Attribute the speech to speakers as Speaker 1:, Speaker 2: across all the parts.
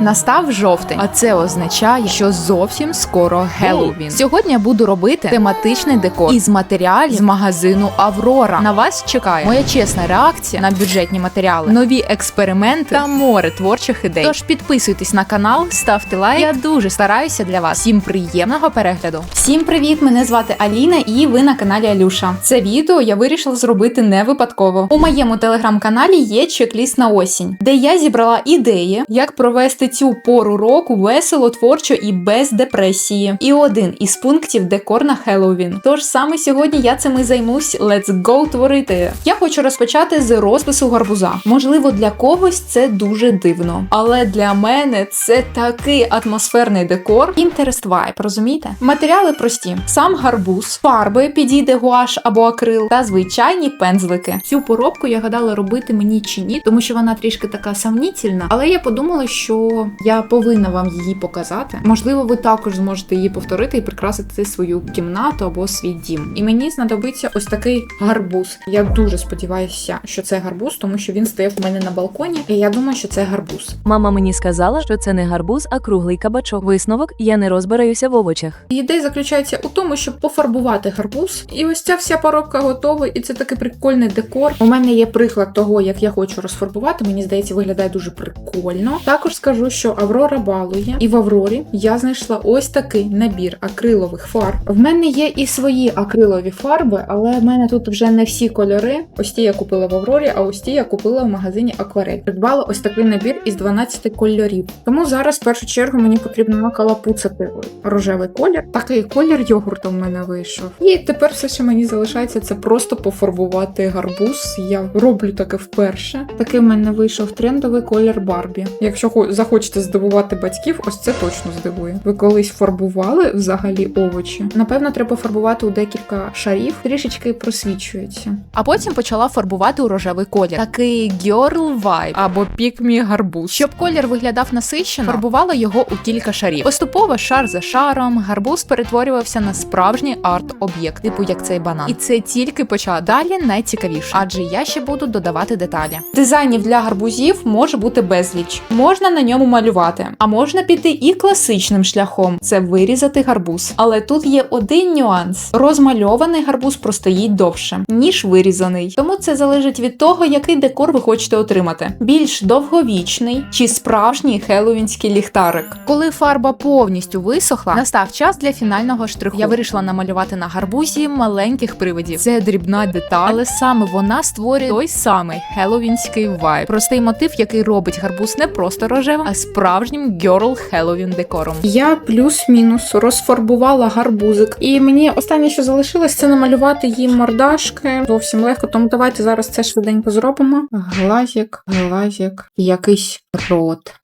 Speaker 1: Настав жовтень, а це означає, що зовсім скоро Геловін. Сьогодні я буду робити тематичний декор із матеріалів з магазину Аврора. На вас чекає моя чесна реакція на бюджетні матеріали, нові експерименти та море творчих ідей. Тож підписуйтесь на канал, ставте лайк. Я дуже стараюся для вас. Всім приємного перегляду.
Speaker 2: Всім привіт! Мене звати Аліна, і ви на каналі Алюша. Це відео я вирішила зробити не випадково. У моєму телеграм-каналі є чек-ліст на осінь, де я зібрала ідеї, як провести цю пору року весело, творчо і без депресії. І один із пунктів декор на Хеллоуін. Тож саме сьогодні я цим і займусь. Let's go творити. Я хочу розпочати з розпису гарбуза. Можливо, для когось це дуже дивно, але для мене це такий атмосферний декор. Pinterest vibe, розумієте? Матеріали прості: сам гарбуз, фарби підійде гуаш або акрил та звичайні пензлики.
Speaker 1: Цю поробку я гадала робити мені чи ні, тому що вона трішки така сомнітельна. Але я подумала, що я повинна вам її показати. Можливо, ви також зможете її повторити і прикрасити свою кімнату або свій дім. І мені знадобиться ось такий гарбуз. Я дуже сподіваюся, що це гарбуз, тому що він стояв у мене на балконі, і я думаю, що це гарбуз.
Speaker 3: Мама мені сказала, що це не гарбуз, а круглий кабачок. Висновок я не розбираюся в овочах.
Speaker 1: Ідея заключається у тому, щоб пофарбувати гарбуз. І ось ця вся поробка готова, і це такий прикольний декор. У мене є приклад того, як я хочу розфарбувати. Мені здається, виглядає дуже прикольно. Також скажу, що Аврора балує, і в Аврорі я знайшла ось такий набір акрилових фарб. В мене є і свої акрилові фарби, але в мене тут вже не всі кольори. Ось ті я купила в Аврорі, а ось ті я купила в магазині Акварель. Придбала ось такий набір із 12 кольорів. Тому зараз в першу чергу мені потрібно накалапуцати рожевий колір. Такий колір йогурту в мене вийшов. І тепер все, що мені залишається, це просто пофарбувати гарбуз. Я роблю таке вперше. Такий в мене вийшов трендовий колір Барбі. Якщо хо- захочете здивувати батьків, ось це точно здивує. Ви колись фарбували взагалі овочі? Напевно, треба фарбувати у декілька шарів, трішечки просвічується. А потім почала фарбувати у рожевий колір. Такий girl vibe або пікмі гарбуз. Щоб колір виглядав насичено, фарбувала його у кілька шарів. Поступово шар за шаром гарбуз перетворювався на справжній арт-об'єкт, типу як цей банан. І це тільки початок. Далі найцікавіше, адже я ще буду додавати деталі.
Speaker 2: Дизайнів для гарбузів може бути безліч. Можна на ньому малювати, а можна піти і класичним шляхом це вирізати гарбуз. Але тут є один нюанс: розмальований гарбуз простоїть довше, ніж вирізаний. Тому це залежить від того, який декор ви хочете отримати: більш довговічний чи справжній хеллоуінський ліхтарик.
Speaker 1: Коли фарба повністю висохла, настав час для фінального штриху. Я вирішила намалювати на гарбузі маленьких привидів. Це дрібна деталь, але саме вона створює той самий хеллоуінський вайб. Простий мотив, який робить гарбуз не просто рожевим, а справжнім герл Хеллоуін декором.
Speaker 2: Я плюс-мінус розфарбувала гарбузик, і мені останнє, що залишилось, це намалювати їм мордашки. Зовсім легко. Тому давайте зараз це швиденько зробимо. Глазик, глазик, якийсь рот.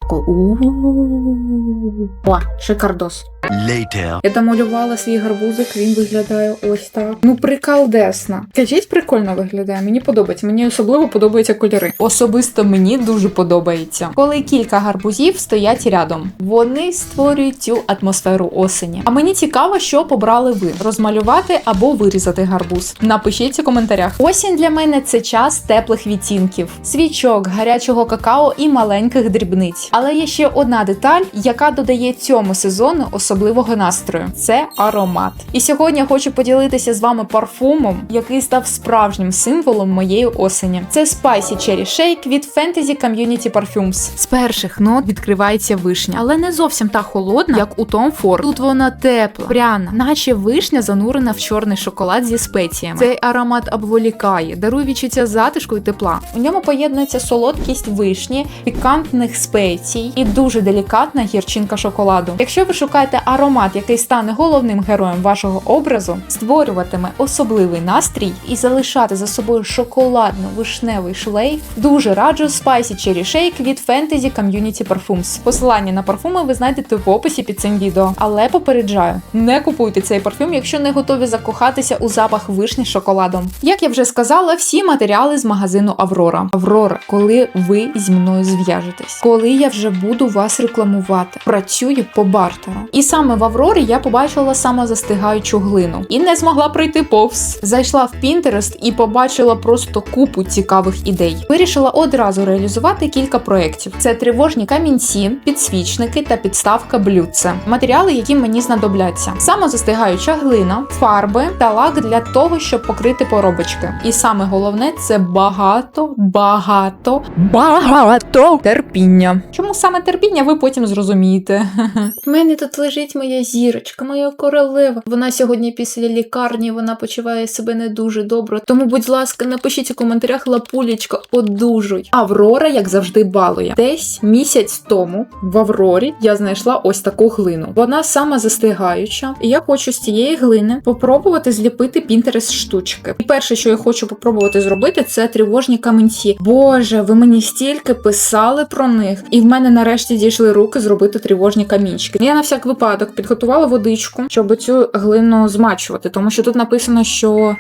Speaker 2: О, шикардос.
Speaker 4: Later.
Speaker 2: Я домалювала свій гарбузик, він виглядає ось так. Ну, прикалдесно. Кажіть, прикольно виглядає. Мені подобається. Мені особливо подобаються кольори. Особисто мені дуже подобається. Коли кілька гарбузів стоять рядом, вони створюють цю атмосферу осені. А мені цікаво, що побрали ви: розмалювати або вирізати гарбуз. Напишіть у коментарях. Осінь для мене це час теплих відтінків, свічок, гарячого какао і маленьких дрібниць. Але є ще одна деталь, яка додає цьому сезону особливого настрою це аромат. І сьогодні я хочу поділитися з вами парфумом, який став справжнім символом моєї осені. Це Spicy Cherry Shake від Fantasy Community Parfums.
Speaker 1: З перших нот відкривається вишня, але не зовсім та холодна, як у Tom Ford. Тут вона тепла, пряна, наче вишня занурена в чорний шоколад зі спеціями. Цей аромат обволікає, дарує відчуття затишку і тепла.
Speaker 2: У ньому поєднується солодкість вишні, пікантних спецій і дуже делікатна гірчинка шоколаду. Якщо ви шукаєте аромат, який стане головним героєм вашого образу, створюватиме особливий настрій і залишати за собою шоколадно-вишневий шлейф, дуже раджу Spicy Cherry Shake від Fantasy Community Parfums. Посилання на парфуми ви знайдете в описі під цим відео. Але попереджаю, не купуйте цей парфюм, якщо не готові закохатися у запах вишні з шоколадом. Як я вже сказала, всі матеріали з магазину Аврора. Аврора, коли ви зі мною зв'яжетесь, коли я вже буду вас рекламувати, працюю по бартеру. І
Speaker 1: саме в Аврорі я побачила самозастигаючу глину і не змогла пройти повз. Зайшла в Pinterest і побачила просто купу цікавих ідей. Вирішила одразу реалізувати кілька проєктів: це тривожні камінці, підсвічники та підставка блюдце. Матеріали, які мені знадобляться: самозастигаюча глина, фарби та лак для того, щоб покрити поробочки. І саме головне це багато, багато, багато терпіння. Чому саме терпіння, ви потім зрозумієте.
Speaker 2: У мене тут лежить моя зірочка, моя королева. Вона сьогодні після лікарні вона почуває себе не дуже добре. Тому, будь ласка, напишіть у коментарях лапулечка, одужуй. Аврора, як завжди, балує. Десь місяць тому в Аврорі я знайшла ось таку глину. Вона сама застигаюча, і я хочу з цієї глини попробувати зліпити Pinterest штучки. І перше, що я хочу попробувати зробити, це тривожні каменці. Боже, ви мені стільки писали про них, і в мене нарешті дійшли руки зробити тривожні камінчики. Я на всяк випадок підготувала водичку, щоб цю глину змачувати, тому що тут написано, що.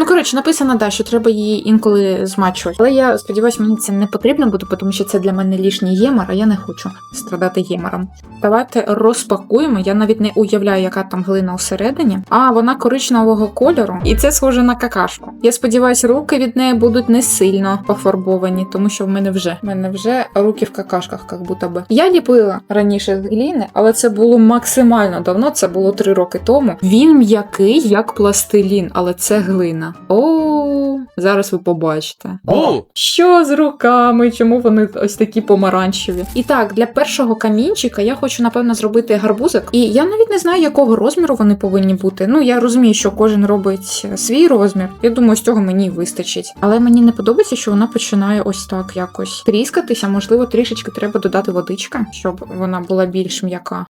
Speaker 2: Ну, коротше, написано, да, що треба її інколи змачувати. Але я сподіваюся, мені це не потрібно буде, тому що це для мене лишній ємар, а я не хочу страдати ємаром. Давайте розпакуємо. Я навіть не уявляю, яка там глина всередині. А вона коричневого кольору, і це схоже на какашку. Я сподіваюся, руки від неї будуть не сильно пофарбовані, тому що в мене вже в мене вже руки в какашках, як будто би. Я ліпила раніше з гліни, але це було максимально давно. Це було три роки тому. Він м'який, як пластилін, але це глина. О, зараз ви побачите.
Speaker 5: Бу!
Speaker 2: Що з руками? Чому вони ось такі помаранчеві? І так, для першого камінчика я хочу, напевно, зробити гарбузик. І я навіть не знаю, якого розміру вони повинні бути. Ну, я розумію, що кожен робить свій розмір. Я думаю, з цього мені вистачить. Але мені не подобається, що вона починає ось так якось тріскатися. Можливо, трішечки треба додати водичка, щоб вона була більш м'яка.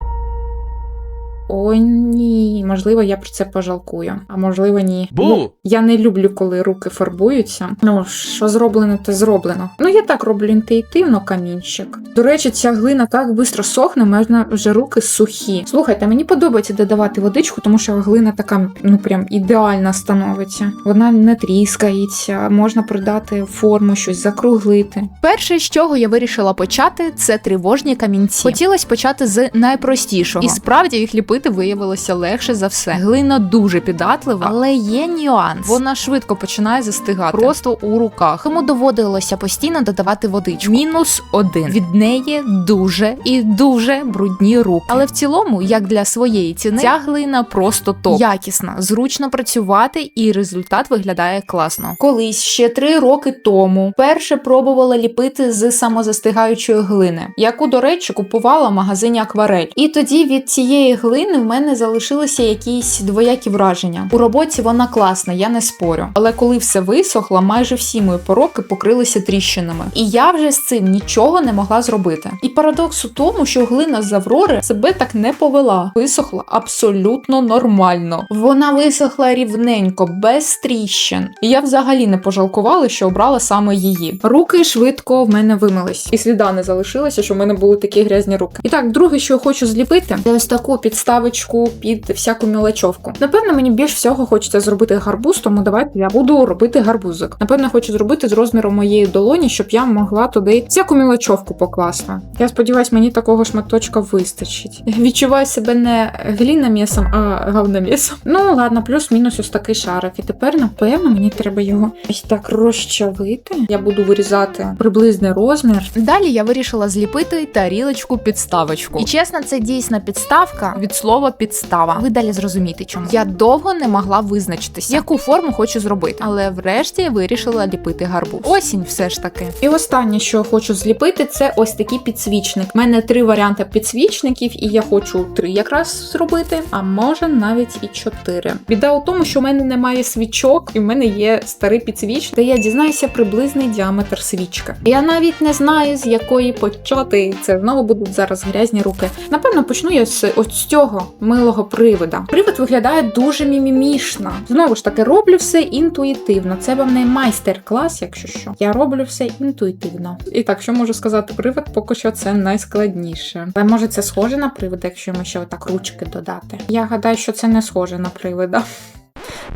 Speaker 2: О, ні, можливо, я про це пожалкую, а можливо, ні.
Speaker 5: Бу!
Speaker 2: Ну, я не люблю, коли руки фарбуються. Ну, що зроблено, те зроблено. Ну, я так роблю інтуїтивно камінчик. До речі, ця глина так швидко сохне, можна вже руки сухі. Слухайте, мені подобається додавати водичку, тому що глина така, ну прям ідеальна становиться. Вона не тріскається, можна придати форму, щось закруглити.
Speaker 1: Перше, з чого я вирішила почати, це тривожні камінці. Хотілося почати з найпростішого. І справді їх ліпити виявилося легше за все. Глина дуже піддатлива, але є нюанс. Вона швидко починає застигати просто у руках. Тому доводилося постійно додавати водичку. Мінус один від неї дуже і дуже брудні руки. Але в цілому, як для своєї ціни, ця глина просто топ. якісна, зручно працювати, і результат виглядає класно. Колись ще три роки тому перше пробувала ліпити з самозастигаючої глини, яку, до речі, купувала в магазині Акварель. І тоді від цієї глини в мене залишилися якісь двоякі враження. У роботі вона класна, я не спорю. Але коли все висохло, майже всі мої пороки покрилися тріщинами. І я вже з цим нічого не могла зробити. І парадокс у тому, що глина з Аврори себе так не повела. Висохла абсолютно нормально. Вона висохла рівненько, без тріщин. І я взагалі не пожалкувала, що обрала саме її. Руки швидко в мене вимились, і сліда не залишилося, що в мене були такі грязні руки. І так, друге, що я хочу зліпити, це ось таку підставочку під всяку мілочовку. Напевно, мені більш всього хочеться зробити гарбуз, тому давайте я буду робити гарбузик. Напевно, хочу зробити з розміром моєї долоні, щоб я могла туди всяку мілочовку покласти. Я сподіваюся, мені такого шматочка вистачить. Відчуваю себе не гліномісом, а говномісом. Ну ладно, плюс-мінус ось такий шарик. І тепер, напевно, мені треба його ось так розчавити. Я буду вирізати приблизний розмір. Далі я вирішила зліпити тарілочку підставочку. І чесно, це дійсна підставка від слова підстава. Ви далі зрозумієте, чому я довго не могла визначитися, яку форму хочу зробити, але врешті вирішила ліпити гарбуз. Осінь, все ж таки.
Speaker 2: І останнє, що я хочу зліпити, це ось такий підсвічник. У мене три варіанти підсвічників, і я хочу три якраз зробити, а може навіть і чотири. Біда у тому, що в мене немає свічок, і в мене є старий підсвічник, де я дізнаюся приблизний діаметр свічки. Я навіть не знаю, з якої почати. Це знову будуть зараз грязні руки. Напевно, почну я з ось цього милого привида. Привид виглядає дуже мімімішно. Знову ж таки, роблю все інтуїтивно. Це вам не майстер-клас, якщо що. Я роблю все інтуїтивно. І так, що можу сказати, привид поки що це найскладніше. Але може це схоже на привид, якщо йому ще отак ручки додати. Я гадаю, що це не схоже на привида.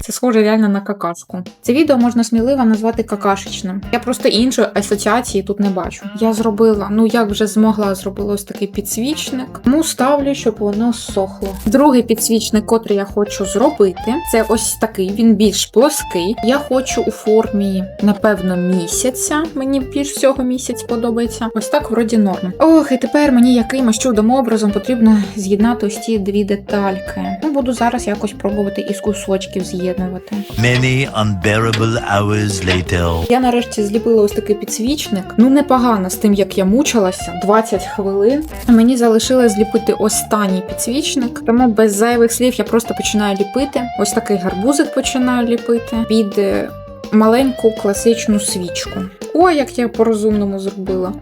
Speaker 2: Це схоже реально на какашку. Це відео можна сміливо назвати какашечним. Я просто іншої асоціації тут не бачу. Я зробила, ну як вже змогла, зробила ось такий підсвічник. Тому ставлю, щоб воно сохло. Другий підсвічник, котрий я хочу зробити, це ось такий. Він більш плоский. Я хочу у формі, напевно, місяця. Мені більш всього місяць подобається. Ось так вроді норм. Ох, і тепер мені якимось чудом образом потрібно з'єднати ось ці дві детальки. Ну, буду зараз якось пробувати із кусочків з'єднувати.
Speaker 4: Many unbearable hours later.
Speaker 2: Я нарешті зліпила ось такий підсвічник. Ну непогано з тим, як я мучилася 20 хвилин. Мені залишилось зліпити останній підсвічник, тому без зайвих слів я просто починаю ліпити. Ось такий гарбузик починаю ліпити під е, маленьку класичну свічку. Ой, як я по-розумному зробила.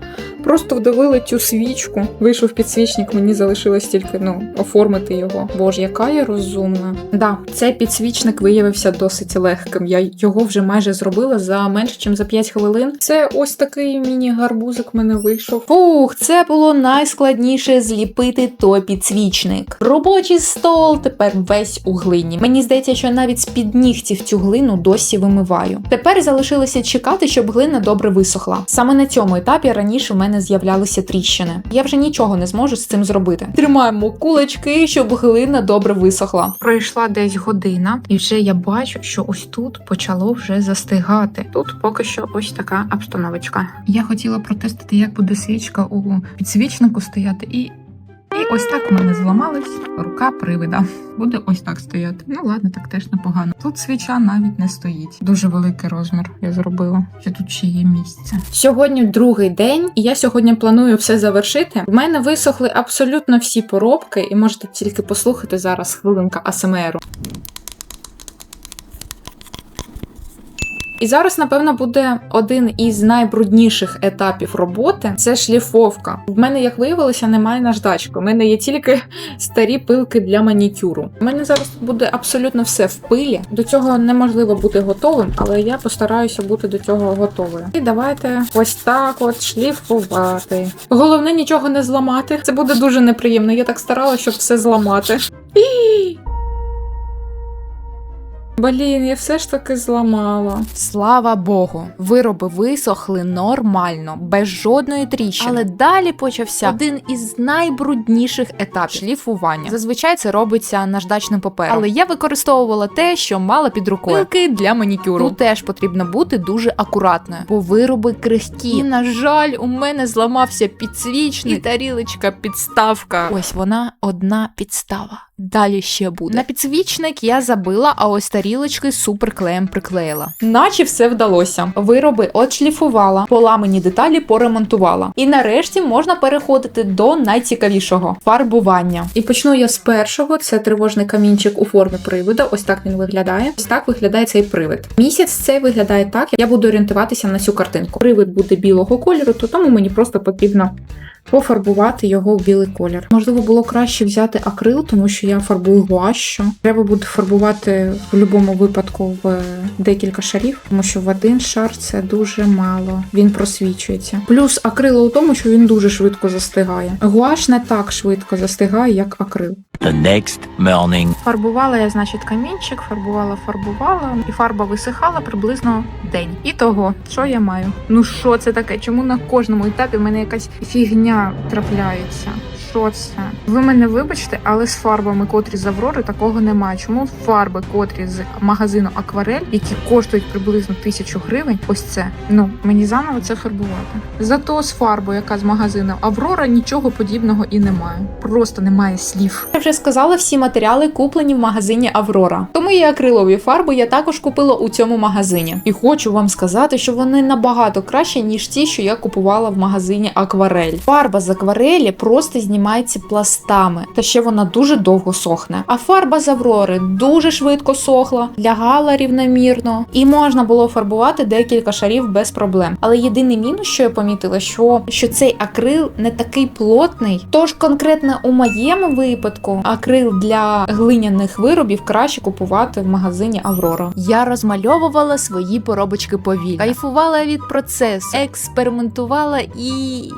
Speaker 2: Просто вдавила цю свічку, вийшов підсвічник, мені залишилось тільки ну, оформити його. Боже, яка я розумна. Да, цей підсвічник виявився досить легким. Я його вже майже зробила за менше, ніж за 5 хвилин. Це ось такий міні-гарбузик в мене вийшов.
Speaker 1: Фух, це було найскладніше зліпити той підсвічник. Робочий стол тепер весь у глині. Мені здається, що навіть з-під нігтів цю глину досі вимиваю. Тепер залишилося чекати, щоб глина добре висохла. Саме на цьому етапі раніше в мене з'являлися тріщини. Я вже нічого не зможу з цим зробити. Тримаємо кулачки, щоб глина добре висохла.
Speaker 2: Пройшла десь година, і вже я бачу, що ось тут почало вже застигати. Тут поки що ось така обстановочка. Я хотіла протестити, як буде свічка у підсвічнику стояти, і. І ось так у мене зламалась рука привида. Буде ось так стояти. Ну ладно, так теж непогано. Тут свіча навіть не стоїть. Дуже великий розмір я зробила. Що тут ще є місце. Сьогодні другий день, і я сьогодні планую все завершити. В мене висохли абсолютно всі поробки, і можете тільки послухати зараз хвилинка АСМРу. І зараз, напевно, буде один із найбрудніших етапів роботи це шліфовка. В мене, як виявилося, немає наждачки. У мене є тільки старі пилки для манікюру. У мене зараз буде абсолютно все в пилі. До цього неможливо бути готовим, але я постараюся бути до цього готовою. І давайте ось так от шліфувати. Головне нічого не зламати. Це буде дуже неприємно. Я так старалася, щоб все зламати. І... Блін, я все ж таки зламала.
Speaker 1: Слава Богу, вироби висохли нормально, без жодної тріщини. Але далі почався один із найбрудніших етапів шліфування. Зазвичай це робиться наждачним папером. Але я використовувала те, що мала під рукою. Пилки для манікюру. Тут теж потрібно бути дуже акуратною, бо вироби крихкі. І, на жаль, у мене зламався підсвічник і тарілочка підставка. Ось вона одна підстава. Далі ще буде. На підсвічник я забила, а ось тарілочки суперклеєм приклеїла. Наче все вдалося. Вироби отшліфувала, поламані деталі поремонтувала. І нарешті можна переходити до найцікавішого фарбування.
Speaker 2: І почну я з першого. Це тривожний камінчик у формі привида. Ось так він виглядає. Ось так виглядає цей привид. Місяць цей виглядає так. Я буду орієнтуватися на цю картинку. Привид буде білого кольору, то тому мені просто потрібно. Пофарбувати його в білий колір. Можливо, було краще взяти акрил, тому що я фарбую гуащо. Треба буде фарбувати в будь-якому випадку в декілька шарів, тому що в один шар це дуже мало. Він просвічується. Плюс акрило у тому, що він дуже швидко застигає. Гуаш не так швидко застигає, як акрил.
Speaker 4: The next morning.
Speaker 2: Фарбувала я, значить, камінчик, фарбувала, фарбувала, і фарба висихала приблизно день. І того, що я маю? Ну що це таке? Чому на кожному етапі в мене якась фігня трапляється? Що це? Ви мене вибачте, але з фарбами, котрі з Аврори, такого немає. Чому фарби, котрі з магазину Акварель, які коштують приблизно тисячу гривень, ось це. Ну мені заново це фарбувати. Зато з фарбою, яка з магазину Аврора, нічого подібного і немає. Просто немає слів.
Speaker 1: Я вже сказала всі матеріали куплені в магазині Аврора. Тому і акрилові фарби я також купила у цьому магазині. І хочу вам сказати, що вони набагато краще, ніж ті, що я купувала в магазині Акварель. Фарба з акварелі просто знімається пластами, та ще вона дуже довго сохне. А фарба з Аврори дуже швидко сохла, лягала рівномірно, і можна було фарбувати декілька шарів без проблем. Але єдиний мінус, що я помітила, що, що цей акрил не такий плотний. Тож конкретно у моєму випадку акрил для глиняних виробів краще купувати в магазині Аврора. Я розмальовувала свої поробочки повільно, кайфувала від процесу, експериментувала і.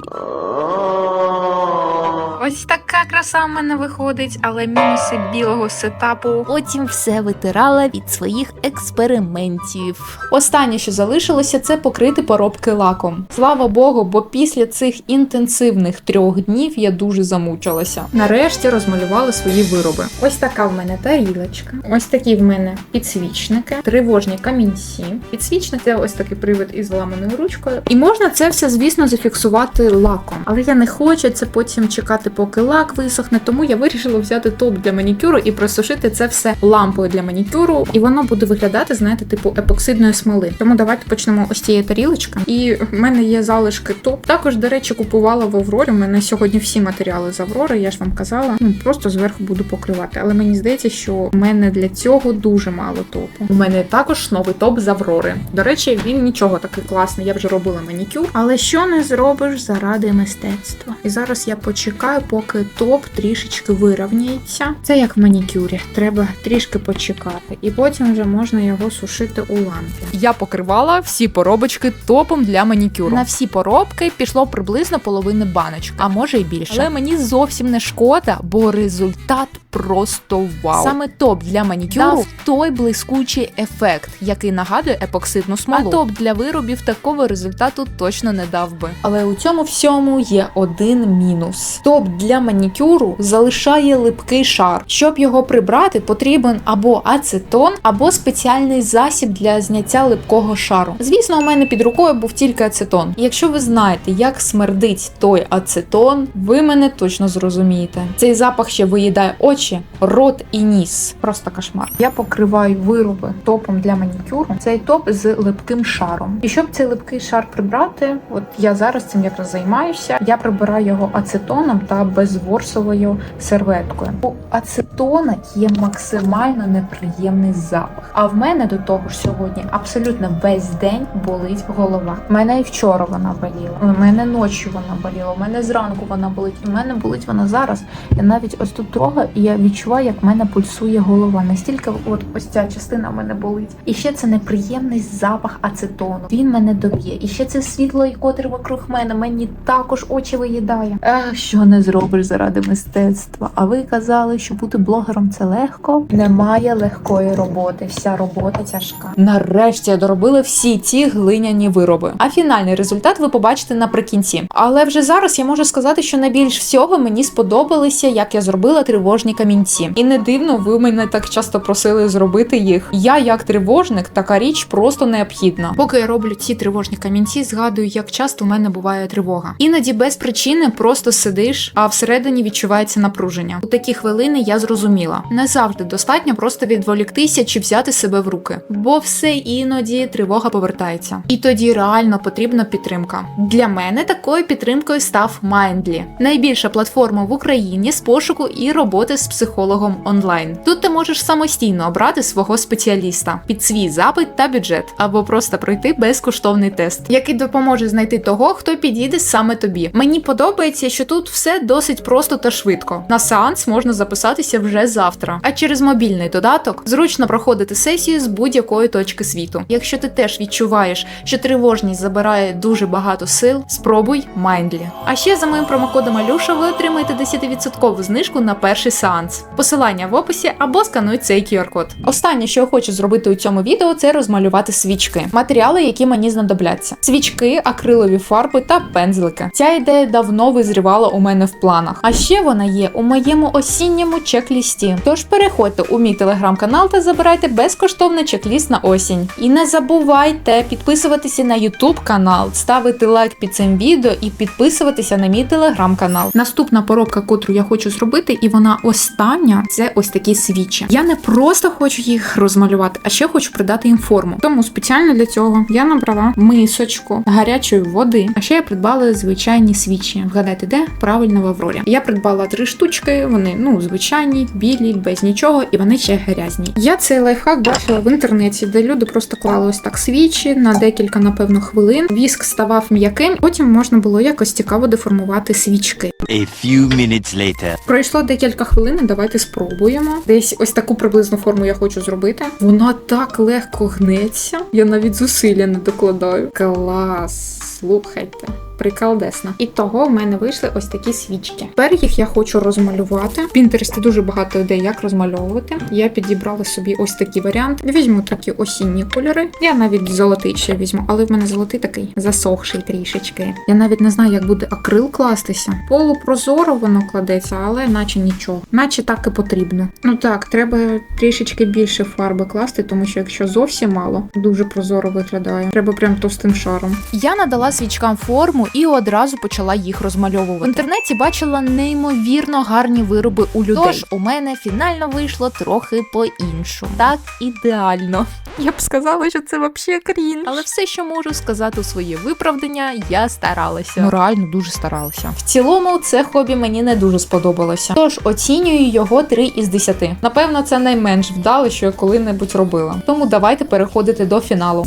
Speaker 1: Ось така краса в мене виходить, але мінуси білого сетапу.
Speaker 2: Потім все витирала від своїх експериментів. Останнє, що залишилося, це покрити поробки лаком. Слава Богу, бо після цих інтенсивних трьох днів я дуже замучилася. Нарешті розмалювала свої вироби. Ось така в мене тарілочка. Ось такі в мене підсвічники, тривожні камінці. Підсвічник це ось такий привид із зламаною ручкою. І можна це все, звісно, зафіксувати лаком. Але я не хочу це потім чекати, поки лак висохне. Тому я вирішила взяти топ для манікюру і просушити це все лампою для манікюру. І воно буде виглядати, знаєте, типу епоксидної смоли. Тому давайте почнемо ось цієї тарілочки. І в мене є залишки топ. Також, до речі, купувала в Аврорі. У мене сьогодні всі матеріали з Аврори. Я ж вам казала. Ну просто зверху буду покривати. Але мені здається, що в мене для цього дуже мало топу. У мене також новий топ з Аврори. До речі, він нічого такий класний. Я вже робила манікюр. Але що не зробиш заради мистецтва? І зараз я почекаю, поки топ трішечки вирівняється. Це як в манікюрі. Треба трішки почекати, і потім вже можна його сушити у лампі.
Speaker 1: Я покривала всі поробочки топом для манікюру.
Speaker 2: На всі поробки пішло приблизно половини баночки, а може й більше.
Speaker 1: Але мені зовсім не шкода, бо результат просто вау.
Speaker 2: Саме топ для манікюру
Speaker 1: Дав
Speaker 2: той блискучий ефект, який нагадує епоксидну смолу.
Speaker 1: А топ для виробів такого результату точно не дав би.
Speaker 2: Але у цьому всьому є один мінус: топ для манікюру залишає липкий шар. Щоб його прибрати, потрібен або ацетон, або спеціальний засіб для зняття липкого шару. Звісно, у мене під рукою був тільки ацетон. І якщо ви знаєте, як смердить той ацетон, ви мене точно зрозумієте. Цей запах ще виїдає очі, рот і ніс. Просто кошмар. Я покриваю вироби топом для манікюру. Цей топ з липким шаром. І щоб цей липкий шар прибрати, от я зараз цим якраз займаюся. Я прибираю його ацетоном та безворсовою серветкою. У ацетона є максимально неприємний запах. А в мене до того ж сьогодні абсолютно весь день болить голова. У мене і вчора вона боліла. У мене ночі вона боліла. У мене зранку вона болить. В мене болить вона зараз. Я навіть ось тут трогаю, і я відчуваю, як в мене пульсує голова. Настільки от ось ця частина в мене болить. І ще це неприємний запах ацетону. Він мене доб'є. І ще це світло, котре вокруг мене. Мені також очі виїдає. Ех, що не зробиш заради мистецтва. А ви казали, що бути блогером це легко? Немає легкої роботи. Вся робота тяжка. Нарешті я доробила всі ці глиняні вироби. А фінальний результат ви побачите наприкінці. Але вже зараз я можу сказати, що найбільш всього мені сподобалися, як я зробила тривожні камінці. І не дивно, ви мене так часто просили зробити їх. Я, як тривожник, така річ просто необхідна. Поки я роблю ці тривожні камінці, згадую, як часто у мене буває тривога. Іноді без причини просто сидиш, а всередині відчувається напруження. У такі хвилини я зрозуміла, не завжди достатньо просто відволіктися чи взяти себе в руки, бо все іноді тривога повертається. І тоді реально потрібна підтримка. Для мене такою підтримкою став Mindly. найбільша платформа в Україні з пошуку і роботи з психологом онлайн. Тут ти можеш самостійно обрати свого спеціаліста під свій запит та бюджет, або просто пройти безкоштовний тест, який допоможе знайти того, хто підійде саме тобі. Мені подобається, що тут все досить просто та швидко. На сеанс можна записатися вже завтра. А через мобільний додаток зручно проходити сесію з будь-якої точки світу. Якщо ти теж відчуваєш, що тривожність забирає дуже багато сил, спробуй Mindly. А ще за моїм промокодом Алюша ви отримаєте 10% знижку на перший сеанс. Посилання в описі або скануй цей QR-код. Останнє, що я хочу зробити у цьому відео, це розмалювати свічки, матеріали, які мені знадобляться: свічки, акрилові фарби та пензлики. Ця ідея давно визрівала у мене в планах. А ще вона є у моєму осінньому чек-лісті. Тож переходьте у мій телеграм-канал та забирайте безкоштовний чек-ліст на осінь. І не забувайте підписуватися на YouTube канал, ставити лайк під цим відео і підписуватися на мій телеграм-канал. Наступна поробка, котру я хочу зробити, і вона остання це ось такі свічі. Я не просто хочу їх розмалювати, а ще хочу придати їм форму. Тому спеціально для цього я набрала мисочку гарячої води. А ще я придбала звичайні свічі. Вгадайте, де правильно в Аврорі. Я придбала три штучки. Вони ну звичайні, білі, без нічого, і вони ще грязні. Я цей лайфхак бачила в інтернеті, де люди просто клали ось так свічі на декілька, напевно, хвилин. Віск ставав м'яким. Потім можна було якось цікаво деформувати свічки.
Speaker 4: A few minutes later.
Speaker 2: Пройшло декілька хвилин. Давайте спробуємо. Десь ось таку приблизну форму я хочу зробити. Вона так легко гнеться. Я навіть зусилля не докладаю. Клас, слухайте. Приколдесно. І того в мене вийшли ось такі свічки. Тепер їх я хочу розмалювати. В Пінтересті дуже багато ідей, як розмальовувати. Я підібрала собі ось такі варіанти. Візьму такі осінні кольори. Я навіть золотий ще візьму, але в мене золотий такий засохший трішечки. Я навіть не знаю, як буде акрил кластися. Полупрозоро воно кладеться, але наче нічого. Наче так і потрібно. Ну так, треба трішечки більше фарби класти, тому що якщо зовсім мало, дуже прозоро виглядає. Треба прям товстим шаром.
Speaker 6: Я надала свічкам форму і одразу почала їх розмальовувати. В інтернеті бачила неймовірно гарні вироби у людей. Тож у мене фінально вийшло трохи по-іншому. Так ідеально. Я б сказала, що це взагалі крінж. Але все, що можу сказати у своє виправдання, я старалася. Ну реально дуже старалася. В цілому, це хобі мені не дуже сподобалося. Тож оцінюю його 3 із 10. Напевно, це найменш вдале, що я коли-небудь робила. Тому давайте переходити до фіналу.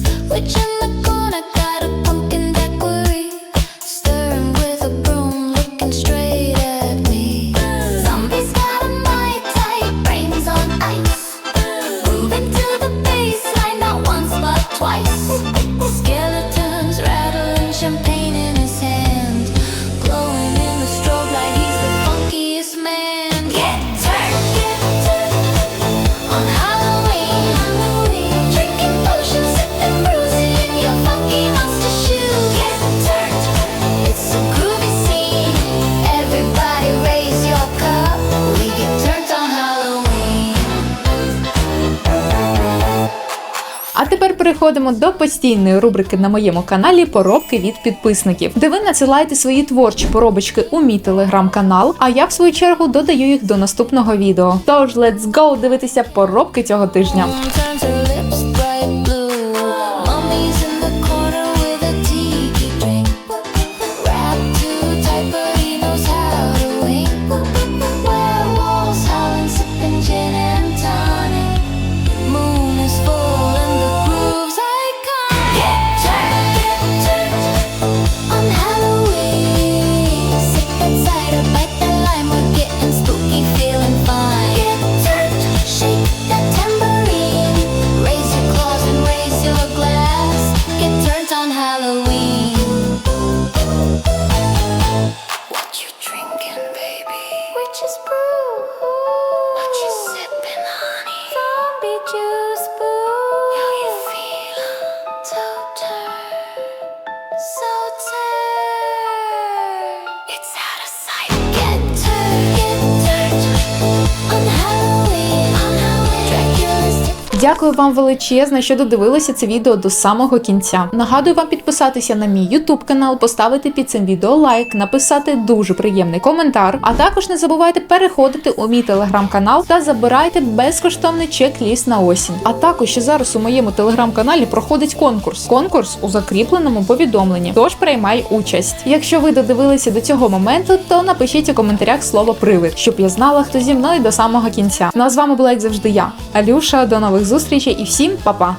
Speaker 6: Переходимо до постійної рубрики на моєму каналі Поробки від підписників, де ви надсилаєте свої творчі поробочки у мій телеграм-канал, а я в свою чергу додаю їх до наступного відео. Тож let's go дивитися поробки цього тижня.
Speaker 7: So take
Speaker 6: Дякую вам величезно, що додивилися це відео до самого кінця. Нагадую вам підписатися на мій YouTube канал, поставити під цим відео лайк, написати дуже приємний коментар. А також не забувайте переходити у мій телеграм-канал та забирайте безкоштовний чек-ліст на осінь. А також ще зараз у моєму телеграм-каналі проходить конкурс. Конкурс у закріпленому повідомленні. Тож приймай участь. Якщо ви додивилися до цього моменту, то напишіть у коментарях слово привид, щоб я знала, хто зі мною до самого кінця. Ну а з вами була як завжди я, Алюша. До нових зустрічей і всім па-па!